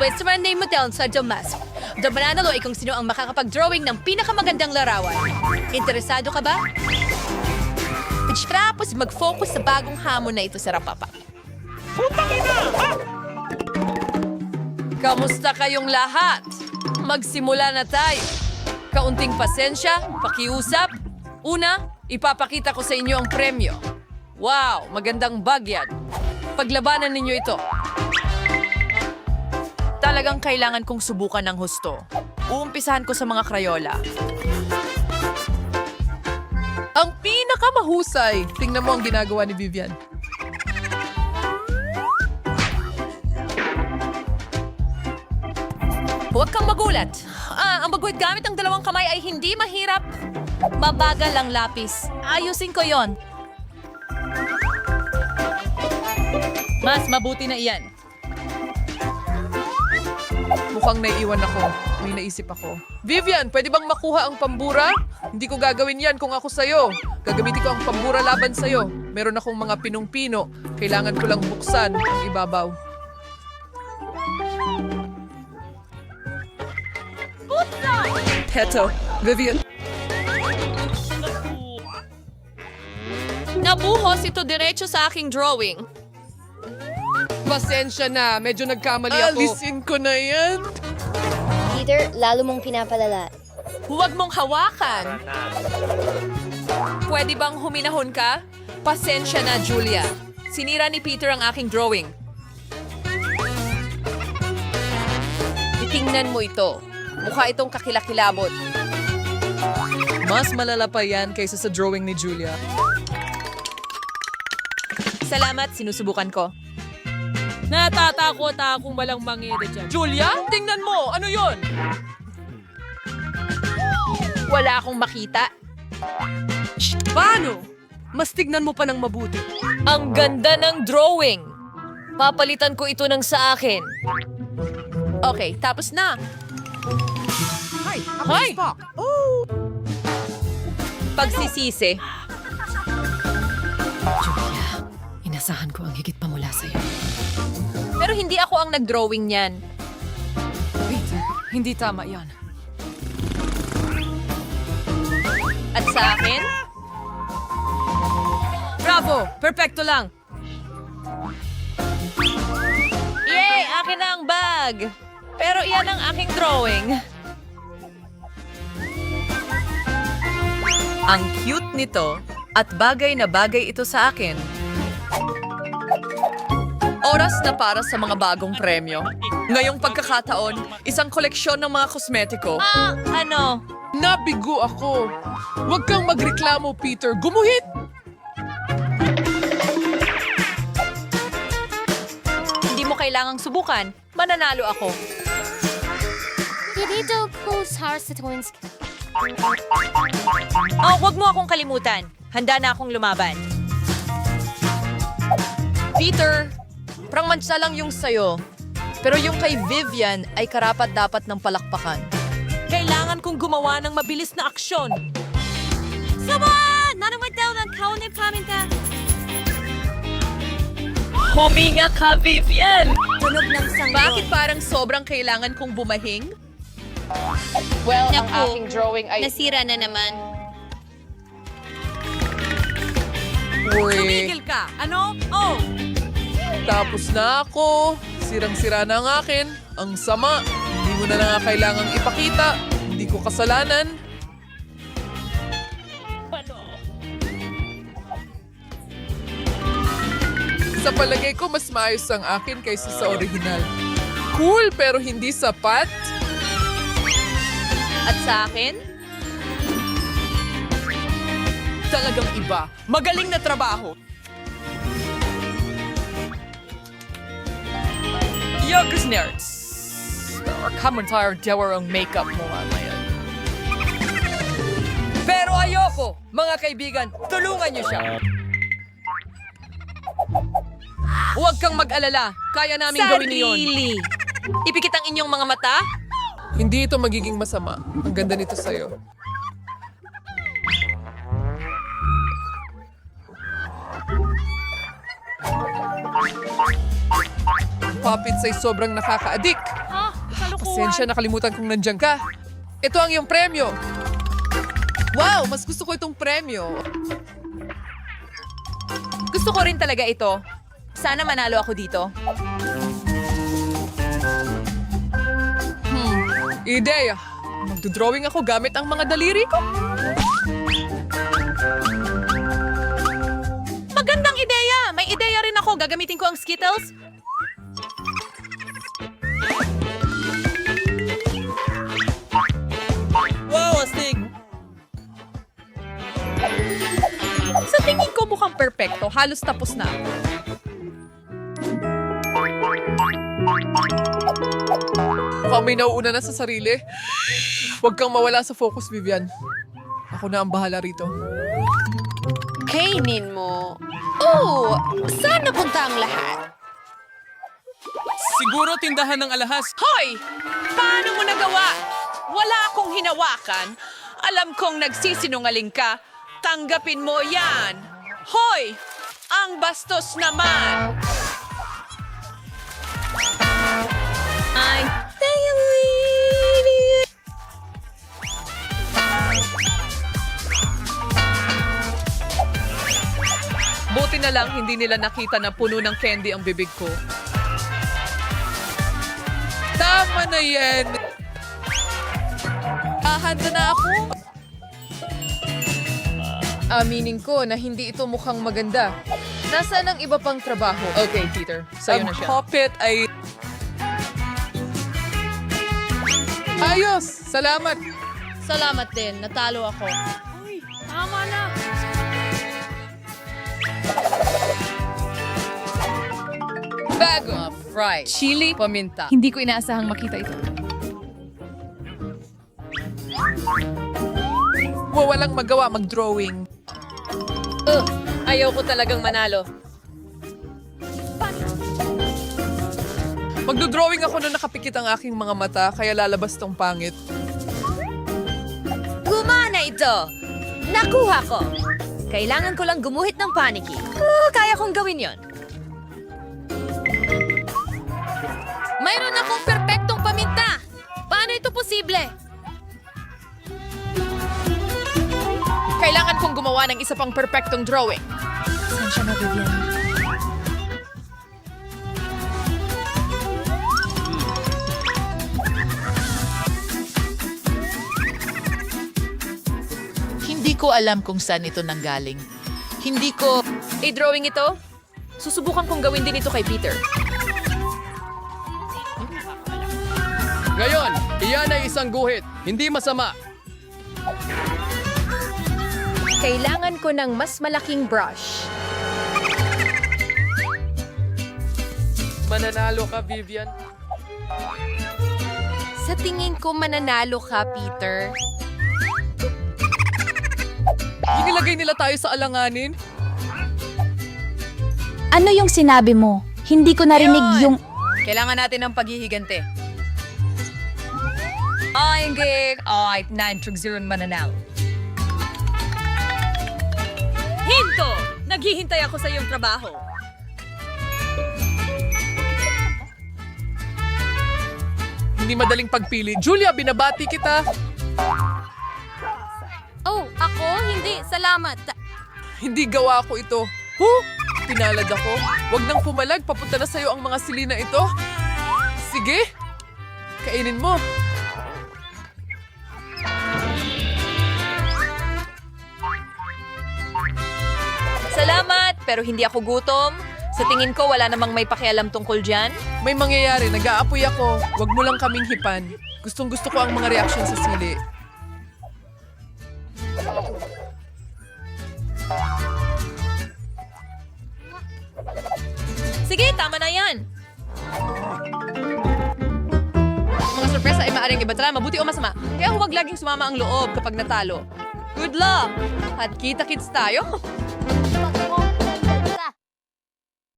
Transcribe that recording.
Na yung model sa The Mask. The Mananalo ay kung sino ang makakapag-drawing ng pinakamagandang larawan. Interesado ka ba? Tapos mag-focus sa bagong hamon na ito sa Rapapa. Kamusta kayong lahat? Magsimula na tayo. Kaunting pasensya, pakiusap. Una, ipapakita ko sa inyo ang premyo. Wow, magandang bag yan. Paglabanan ninyo ito. Talagang kailangan kong subukan ng husto. Uumpisahan ko sa mga krayola. Ang pinakamahusay. Tingnan mo ang ginagawa ni Vivian. Huwag kang magulat. Ah, ang baguhit gamit ang dalawang kamay ay hindi mahirap. Mabagal ang lapis. Ayusin ko yon. Mas mabuti na iyan. Mukhang naiiwan ako. May naisip ako. Vivian, pwede bang makuha ang pambura? Hindi ko gagawin yan kung ako sa'yo. Gagamitin ko ang pambura laban sa'yo. Meron akong mga pinong-pino. Kailangan ko lang buksan ang ibabaw. Heto, Vivian. Nabuhos ito diretso sa aking drawing. Pasensya na, medyo nagkamali ako. Alisin ko na yan. Peter, lalo mong pinapalala. Huwag mong hawakan. Pwede bang huminahon ka? Pasensya na, Julia. Sinira ni Peter ang aking drawing. Itingnan mo ito. Mukha itong kakilakilabot. Mas malala pa yan kaysa sa drawing ni Julia. Salamat, sinusubukan ko. Natatakot akong walang mangede dyan. Julia, tingnan mo! Ano yon? Wala akong makita. Paano? Mas tignan mo pa ng mabuti. Ang ganda ng drawing. Papalitan ko ito ng sa akin. Okay, tapos na. Hi! Pagsisisi. Inasahan ko ang higit pa mula sa'yo. Pero hindi ako ang nag-drawing niyan. Peter, hindi tama yan. At sa akin? Bravo! Perfecto lang! Yay! Akin na ang bag! Pero iyan ang aking drawing. Ang cute nito at bagay na bagay ito sa akin. Oras na para sa mga bagong premyo. Ngayong pagkakataon, isang koleksyon ng mga kosmetiko. Ah, ano? Nabigo ako. Huwag kang magreklamo, Peter. Gumuhit! Hindi mo kailangang subukan. Mananalo ako. Dito ko sa twins. Oh, wag mo akong kalimutan. Handa na akong lumaban. Peter, prangmansya lang yung sayo. Pero yung kay Vivian ay karapat dapat ng palakpakan. Kailangan kong gumawa ng mabilis na aksyon. Sama! Nanamay daw ng kaunay paminta. Huminga ka, Vivian! Tunog ng sanggol. Bakit parang sobrang kailangan kong bumahing? Well, Naku, ang aking drawing ay... Nasira na naman. Uy, Tumigil ka! Ano? Oh! Tapos na ako. Sirang-sira na ang akin. Ang sama. Hindi mo na lang nga kailangang ipakita. Hindi ko kasalanan. Sa palagay ko, mas maayos ang akin kaysa sa original. Cool, pero hindi sapat. At sa akin? Talagang iba. Magaling na trabaho. Yakers nerds! Kamantar daw ang makeup mo ngayon. Pero ayoko! Mga kaibigan, tulungan niyo siya! Huwag kang mag-alala. Kaya namin gawin iyon. Sarili! Ipikit ang inyong mga mata? Hindi ito magiging masama. Ang ganda nito sa'yo. Puppets ay sobrang nakaka-addict. Ah, kalukuhan. Pasensya, nakalimutan kong nandyan ka. Ito ang iyong premyo. Wow, mas gusto ko itong premyo. Gusto ko rin talaga ito. Sana manalo ako dito. Hmm, ideya. Magdodrawing ako gamit ang mga daliri ko. Magandang ideya! May ideya rin ako. Gagamitin ko ang Skittles. Wow, astig. Sa tingin ko mukhang perpekto. Halos tapos na. Mukhang may nauuna na sa sarili. Huwag kang mawala sa focus, Vivian. Ako na ang bahala rito. Kainin mo. Oh, saan napunta ang lahat? Siguro tindahan ng alahas. Hoy! Paano mo nagawa? Wala akong hinawakan. Alam kong nagsisinungaling ka. Tanggapin mo yan. Hoy! Ang bastos naman! Ay, Buti na lang hindi nila nakita na puno ng candy ang bibig ko. Tama na yan! Ahanda na ako. Aminin ko na hindi ito mukhang maganda. Nasaan ang iba pang trabaho? Okay, Peter. Sa'yo na ang siya. puppet ay... Ayos! Salamat! salamat din. Natalo ako. Tama na. Bago. fried. Chili, paminta. Hindi ko inaasahang makita ito. Wow, walang magawa mag-drawing. Ugh, ayaw ko talagang manalo. Magdo-drawing ako na nakapikit ang aking mga mata, kaya lalabas tong pangit. Gumana ito! Nakuha ko! Kailangan ko lang gumuhit ng paniki. Oh, kaya kong gawin yon. Mayroon akong perpektong paminta! Paano ito posible? Kailangan kong gumawa ng isa pang perfectong drawing. Sensya na, Vivian. Hindi ko alam kung saan ito nanggaling. Hindi ko... I-drawing ito? Susubukan kong gawin din ito kay Peter. Ngayon, iyan ay isang guhit. Hindi masama. Kailangan ko ng mas malaking brush. Mananalo ka, Vivian. Sa tingin ko mananalo ka, Peter. Inilagay nila tayo sa alanganin. Ano yung sinabi mo? Hindi ko narinig yung... Kailangan natin ng paghihigante. Ay, gig. Ay, 9 trug 0 mananalo. Hinto! Naghihintay ako sa iyong trabaho. Hindi madaling pagpili. Julia, binabati kita. Oh, ako? Hindi. Salamat. Hindi gawa ko ito. Huh? Pinalad ako. Huwag nang pumalag. Papunta na sa'yo ang mga silina ito. Sige. Kainin mo. Pero hindi ako gutom. Sa tingin ko, wala namang may pakialam tungkol dyan. May mangyayari. Nag-aapoy ako. Huwag mo lang kaming hipan. Gustong gusto ko ang mga reaction sa sili. Sige, tama na yan. Mga sorpresa ay maaaring ibatala, mabuti o masama. Kaya huwag laging sumama ang loob kapag natalo. Good luck! At kita-kits tayo.